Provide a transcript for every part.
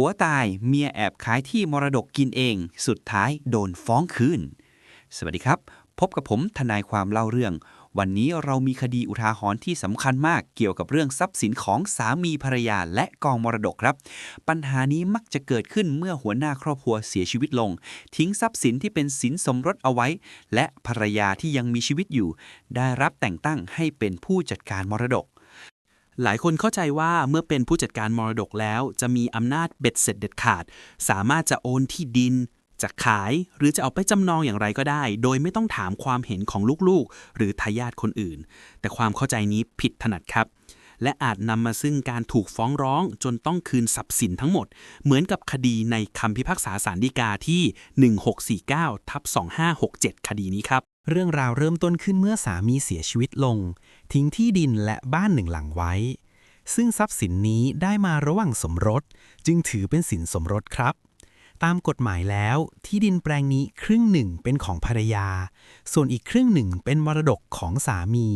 ผัวตายเมียแอบขายที่มรดกกินเอง สุดท้ายโดนฟ้องคืน สวัสดีครับ พบกับผมทนายความเล่าเรื่อง วันนี้เรามีคดีอุทาหรณ์ที่สำคัญมากเกี่ยวกับเรื่องทรัพย์สินของสามีภรรยาและกองมรดกครับ ปัญหานี้มักจะเกิดขึ้นเมื่อหัวหน้าครอบครัวเสียชีวิตลง ทิ้งทรัพย์สินที่เป็นสินสมรสเอาไว้ และภรรยาที่ยังมีชีวิตอยู่ ได้รับแต่งตั้งให้เป็นผู้จัดการมรดก หลายคนเข้าใจว่าเมื่อเป็นผู้จัดการมรดกแล้ว จะมีอำนาจเบ็ดเสร็จเด็ดขาด สามารถจะโอนที่ดินจะขายหรือจะเอาไปจำนองอย่างไรก็ได้ โดยไม่ต้องถามความเห็นของลูกๆ หรือทายาทคนอื่น แต่ความเข้าใจนี้ผิดถนัดครับ และอาจนำมาซึ่งการถูกฟ้องร้องจนต้องคืนทรัพย์สินทั้งหมด เหมือนกับคดีในคำพิพากษาสารดีกาที่ 1649ทับ2567 คดีนี้ครับ เรื่องราวเริ่มต้นขึ้นเมื่อสามีเสียชีวิตลง ทิ้งที่ดินและบ้านหนึ่งหลังไว้ ซึ่งทรัพย์สินนี้ได้มาระหว่างสมรส จึงถือเป็นสินสมรสครับ ตามกฎหมายแล้ว ที่ดินแปลงนี้ครึ่งหนึ่งเป็นของภรรยา ส่วนอีกครึ่งหนึ่งเป็นมรดกของสามี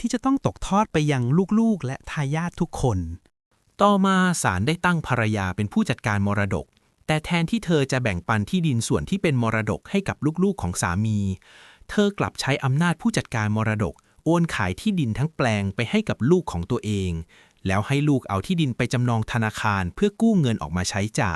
ที่จะต้องตกทอดไปยังลูกๆ และทายาททุกคน ต่อมาศาลได้ตั้งภรรยาเป็นผู้จัดการมรดกแต่แทนที่เธอจะแบ่งปันที่ดินส่วนที่เป็นมรดกให้กับลูกๆของสามี เธอกลับใช้อำนาจผู้จัดการมรดก โอนขายที่ดินทั้งแปลงไปให้กับลูกของตัวเอง แล้วให้ลูกเอาที่ดินไปจำนองธนาคารเพื่อกู้เงินออกมาใช้จ่าย